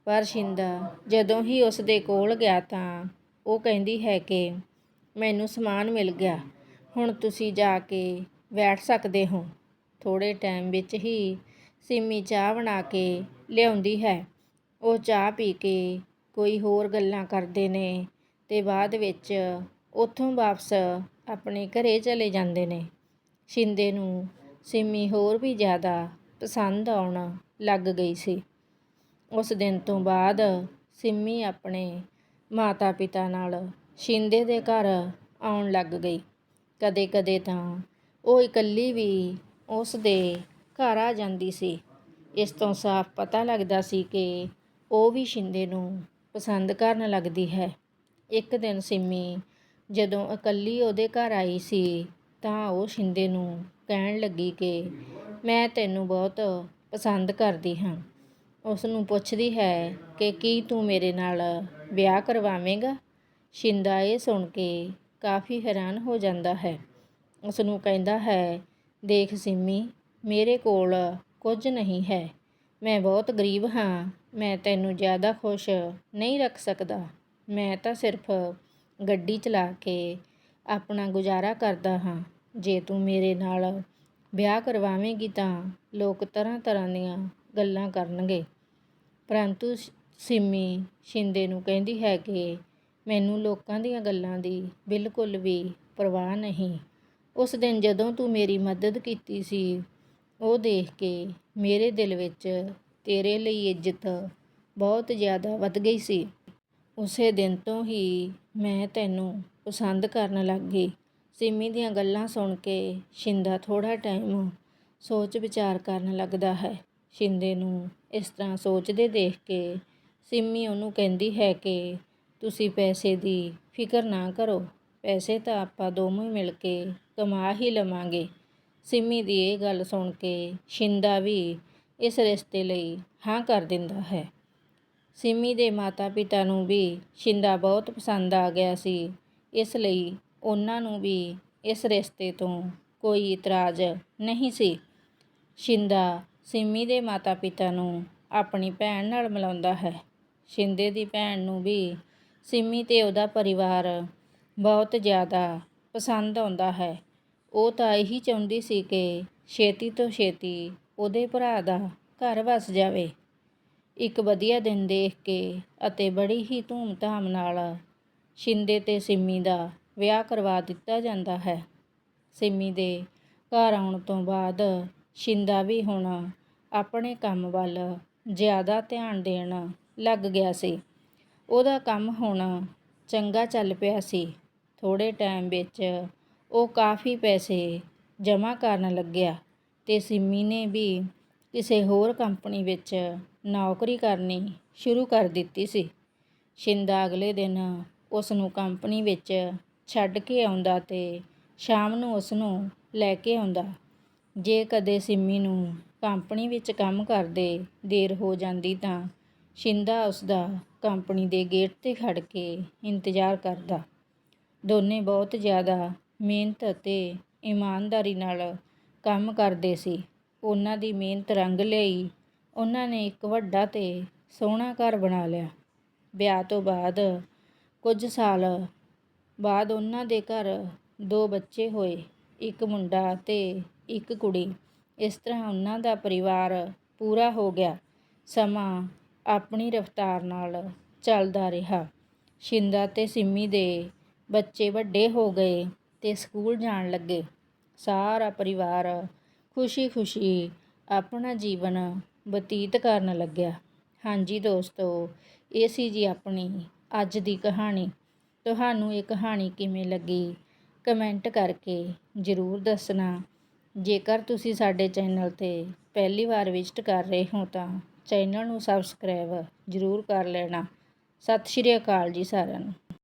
ਪਰ ਸ਼ਿੰਦਾ ਜਦੋਂ ਹੀ ਉਸ ਦੇ ਕੋਲ ਗਿਆ ਤਾਂ ਉਹ ਕਹਿੰਦੀ ਹੈ ਕਿ ਮੈਨੂੰ ਸਮਾਨ ਮਿਲ ਗਿਆ, ਹੁਣ ਤੁਸੀਂ ਜਾ ਕੇ ਬੈਠ ਸਕਦੇ ਹੋ। ਥੋੜੇ ਟਾਈਮ ਵਿੱਚ ਹੀ ਸਿੰਮੀ ਚਾਹ ਬਣਾ ਕੇ ਲਿਆਉਂਦੀ ਹੈ। ਉਹ ਚਾਹ ਪੀ ਕੇ ਕੋਈ ਹੋਰ ਗੱਲਾਂ ਕਰਦੇ ਨੇ ਤੇ ਬਾਅਦ ਵਿੱਚ ਉੱਥੋਂ ਵਾਪਸ ਆਪਣੇ ਘਰ ਚਲੇ ਜਾਂਦੇ ਨੇ। ਸ਼ਿੰਦੇ ਨੂੰ ਸਿੰਮੀ ਹੋਰ ਵੀ ਜ਼ਿਆਦਾ ਪਸੰਦ ਆਉਣ ਲੱਗ ਗਈ ਸੀ। ਉਸ ਦਿਨ ਤੋਂ ਬਾਅਦ ਸਿੰਮੀ ਆਪਣੇ ਮਾਤਾ-ਪਿਤਾ ਨਾਲ ਸ਼ਿੰਦੇ ਦੇ ਘਰ ਆਉਣ ਲੱਗ ਗਈ। ਕਦੇ-ਕਦੇ ਤਾਂ ਉਹ ਇਕੱਲੀ ਵੀ ਉਸ ਦੇ ਘਰ ਆ ਜਾਂਦੀ ਸੀ। ਇਸ ਤੋਂ ਸਾਫ਼ ਪਤਾ ਲੱਗਦਾ ਸੀ ਕਿ ਉਹ ਵੀ ਸ਼ਿੰਦੇ ਨੂੰ ਪਸੰਦ ਕਰਨ ਲੱਗਦੀ ਹੈ। ਇੱਕ ਦਿਨ ਸਿੰਮੀ ਜਦੋਂ ਇਕੱਲੀ ਉਹਦੇ ਘਰ ਆਈ ਸੀ ਤਾਂ ਉਹ ਸ਼ਿੰਦੇ ਨੂੰ ਕਹਿਣ ਲੱਗੀ ਕਿ ਮੈਂ ਤੈਨੂੰ ਬਹੁਤ ਪਸੰਦ ਕਰਦੀ ਹਾਂ। ਉਸ ਨੂੰ ਪੁੱਛਦੀ ਹੈ ਕਿ ਕੀ ਤੂੰ ਮੇਰੇ ਨਾਲ ਵਿਆਹ ਕਰਵਾਵੇਂਗਾ? ਸ਼ਿੰਦਾ ਇਹ ਸੁਣ ਕੇ ਕਾਫੀ ਹੈਰਾਨ ਹੋ ਜਾਂਦਾ ਹੈ। ਉਸ ਨੂੰ ਕਹਿੰਦਾ ਹੈ, ਦੇਖ ਸਿੰਮੀ, ਮੇਰੇ ਕੋਲ ਕੁਝ ਨਹੀਂ ਹੈ। ਮੈਂ ਬਹੁਤ ਗਰੀਬ ਹਾਂ। ਮੈਂ ਤੈਨੂੰ ਜ਼ਿਆਦਾ ਖੁਸ਼ ਨਹੀਂ ਰੱਖ ਸਕਦਾ। ਮੈਂ ਤਾਂ ਸਿਰਫ ਗੱਡੀ ਚਲਾ ਕੇ ਆਪਣਾ ਗੁਜ਼ਾਰਾ ਕਰਦਾ ਹਾਂ। ਜੇ ਤੂੰ ਮੇਰੇ ਨਾਲ ਵਿਆਹ ਕਰਵਾਵੇਂਗੀ ਤਾਂ ਲੋਕ ਤਰ੍ਹਾਂ ਤਰ੍ਹਾਂ ਦੀਆਂ ਗੱਲਾਂ ਕਰਨਗੇ। ਪਰੰਤੂ ਸ਼- ਸਿੰਮੀ ਸ਼ਿੰਦੇ ਨੂੰ ਕਹਿੰਦੀ ਹੈ ਕਿ ਮੈਨੂੰ ਲੋਕਾਂ ਦੀਆਂ ਗੱਲਾਂ ਦੀ ਬਿਲਕੁਲ ਵੀ ਪਰਵਾਹ ਨਹੀਂ। ਉਸ ਦਿਨ ਜਦੋਂ ਤੂੰ ਮੇਰੀ ਮਦਦ ਕੀਤੀ ਸੀ, ਉਹ ਦੇਖ ਕੇ ਮੇਰੇ ਦਿਲ ਵਿੱਚ ਤੇਰੇ ਲਈ ਇੱਜ਼ਤ ਬਹੁਤ ਜ਼ਿਆਦਾ ਵੱਧ ਗਈ ਸੀ। ਉਸੇ ਦਿਨ ਤੋਂ ਹੀ ਮੈਂ ਤੈਨੂੰ ਪਸੰਦ ਕਰਨ ਲੱਗ ਗਈ। ਸਿੰਮੀ ਦੀਆਂ ਗੱਲਾਂ ਸੁਣ ਕੇ ਸ਼ਿੰਦਾ ਥੋੜਾ ਟਾਈਮ ਸੋਚ ਵਿਚਾਰ ਕਰਨ ਲੱਗਦਾ ਹੈ। ਸ਼ਿੰਦੇ ਨੂੰ ਇਸ ਤਰ੍ਹਾਂ ਸੋਚਦੇ ਦੇਖ ਕੇ ਸਿੰਮੀ ਉਹਨੂੰ ਕਹਿੰਦੀ ਹੈ ਕਿ ਤੁਸੀਂ ਪੈਸੇ ਦੀ ਫਿਕਰ ਨਾ ਕਰੋ। ਪੈਸੇ ਤਾਂ ਆਪਾਂ ਦੋਵੇਂ ਮਿਲ ਕੇ ਕਮਾ ਹੀ ਲਵਾਂਗੇ। ਸਿੰਮੀ ਦੀ ਇਹ ਗੱਲ ਸੁਣ ਕੇ ਸ਼ਿੰਦਾ ਵੀ ਇਸ ਰਿਸ਼ਤੇ ਲਈ ਹਾਂ ਕਰ ਦਿੰਦਾ ਹੈ। ਸਿੰਮੀ ਦੇ ਮਾਤਾ-ਪਿਤਾ ਨੂੰ ਵੀ ਸ਼ਿੰਦਾ ਬਹੁਤ ਪਸੰਦ ਆ ਗਿਆ ਸੀ। ਇਸ ਲਈ ਉਹਨਾਂ ਨੂੰ ਵੀ ਇਸ ਰਿਸ਼ਤੇ ਤੋਂ ਕੋਈ ਇਤਰਾਜ਼ ਨਹੀਂ ਸੀ। ਸ਼ਿੰਦਾ ਸਿੰਮੀ ਦੇ ਮਾਤਾ-ਪਿਤਾ ਨੂੰ ਆਪਣੀ ਭੈਣ ਨਾਲ ਮਿਲਾਉਂਦਾ ਹੈ। ਸ਼ਿੰਦੇ ਦੀ ਭੈਣ ਨੂੰ ਵੀ ਸਿੰਮੀ ਤੇ ਉਹਦਾ ਪਰਿਵਾਰ ਬਹੁਤ ਜ਼ਿਆਦਾ ਪਸੰਦ ਆਉਂਦਾ ਹੈ। ਉਹ ਤਾਂ ਇਹੀ ਚਾਹੁੰਦੀ ਸੀ ਕਿ ਛੇਤੀ ਤੋਂ ਛੇਤੀ ਉਹਦੇ ਭਰਾ ਦਾ ਘਰ ਵਸ ਜਾਵੇ। ਇੱਕ ਵਧੀਆ ਦਿਨ ਦੇਖ ਕੇ ਅਤੇ ਬੜੀ ਹੀ ਧੂਮਧਾਮ ਨਾਲ ਸ਼ਿੰਦੇ ਅਤੇ ਸਿੰਮੀ ਦਾ ਵਿਆਹ ਕਰਵਾ ਦਿੱਤਾ ਜਾਂਦਾ ਹੈ। ਸਿੰਮੀ ਦੇ ਘਰ ਆਉਣ ਤੋਂ ਬਾਅਦ ਸ਼ਿੰਦਾ ਵੀ ਹੁਣ ਆਪਣੇ ਕੰਮ ਵੱਲ ਜ਼ਿਆਦਾ ਧਿਆਨ ਦੇਣ ਲੱਗ ਗਿਆ ਸੀ। ਉਹਦਾ ਕੰਮ ਹੁਣ ਚੰਗਾ ਚੱਲ ਪਿਆ ਸੀ। ਥੋੜ੍ਹੇ ਟਾਈਮ ਵਿੱਚ ਉਹ ਕਾਫੀ ਪੈਸੇ ਜਮ੍ਹਾਂ ਕਰਨ ਲੱਗਿਆ ਅਤੇ ਸਿੰਮੀ ਨੇ ਵੀ ਕਿਸੇ ਹੋਰ ਕੰਪਨੀ ਵਿੱਚ ਨੌਕਰੀ ਕਰਨੀ ਸ਼ੁਰੂ ਕਰ ਦਿੱਤੀ ਸੀ। ਸ਼ਿੰਦਾ ਅਗਲੇ ਦਿਨ ਉਸ ਨੂੰ ਕੰਪਨੀ ਵਿੱਚ ਛੱਡ ਕੇ ਆਉਂਦਾ ਅਤੇ ਸ਼ਾਮ ਨੂੰ ਉਸ ਨੂੰ ਲੈ ਕੇ ਆਉਂਦਾ। ਜੇ ਕਦੇ ਸਿੰਮੀ ਨੂੰ ਕੰਪਨੀ ਵਿੱਚ ਕੰਮ ਕਰਦੇ ਦੇਰ ਹੋ ਜਾਂਦੀ ਤਾਂ ਸ਼ਿੰਦਾ ਉਸਦਾ ਕੰਪਨੀ ਦੇ ਗੇਟ ਤੇ ਖੜ੍ਹ ਕੇ ਇੰਤਜ਼ਾਰ ਕਰਦਾ। ਦੋਨੇ ਬਹੁਤ ਜ਼ਿਆਦਾ ਮਿਹਨਤ ਅਤੇ ਇਮਾਨਦਾਰੀ ਨਾਲ ਕੰਮ ਕਰਦੇ ਸੀ। ਉਹਨਾਂ ਦੀ ਮਿਹਨਤ ਰੰਗ ਲਈ ਉਹਨਾਂ ਨੇ ਇੱਕ ਵੱਡਾ ਅਤੇ ਸੋਹਣਾ ਘਰ ਬਣਾ ਲਿਆ। ਵਿਆਹ ਤੋਂ ਬਾਅਦ ਕੁਝ ਸਾਲ ਬਾਅਦ ਉਹਨਾਂ ਦੇ ਘਰ ਦੋ ਬੱਚੇ ਹੋਏ, ਇੱਕ ਮੁੰਡਾ ਅਤੇ ਇੱਕ ਕੁੜੀ। ਇਸ ਤਰ੍ਹਾਂ ਉਹਨਾਂ ਦਾ ਪਰਿਵਾਰ ਪੂਰਾ ਹੋ ਗਿਆ। ਸਮਾਂ ਆਪਣੀ ਰਫ਼ਤਾਰ ਨਾਲ ਚੱਲਦਾ ਰਿਹਾ। ਸ਼ਿੰਦਾ ਅਤੇ ਸਿੰਮੀ ਦੇ ਬੱਚੇ ਵੱਡੇ ਹੋ ਗਏ ਅਤੇ ਸਕੂਲ ਜਾਣ ਲੱਗੇ। ਸਾਰਾ ਪਰਿਵਾਰ ਖੁਸ਼ੀ-ਖੁਸ਼ੀ ਆਪਣਾ ਜੀਵਨ ਬਤੀਤ ਕਰਨ ਲੱਗਿਆ। ਹਾਂਜੀ ਦੋਸਤੋ, ਇਹ ਸੀ ਜੀ ਆਪਣੀ ਅੱਜ ਦੀ ਕਹਾਣੀ। ਤੁਹਾਨੂੰ ਇਹ ਕਹਾਣੀ ਕਿਵੇਂ ਲੱਗੀ ਕਮੈਂਟ ਕਰਕੇ ਜ਼ਰੂਰ ਦੱਸਣਾ। ਜੇਕਰ ਤੁਸੀਂ ਸਾਡੇ ਚੈਨਲ ਤੇ ਪਹਿਲੀ ਵਾਰ ਵਿਜ਼ਿਟ ਕਰ ਰਹੇ ਹੋ ਤਾਂ ਚੈਨਲ ਨੂੰ ਸਬਸਕ੍ਰਾਈਬ ਜ਼ਰੂਰ ਕਰ ਲੈਣਾ। ਸਤਿ ਸ਼੍ਰੀ ਅਕਾਲ ਜੀ ਸਾਰਿਆਂ ਨੂੰ।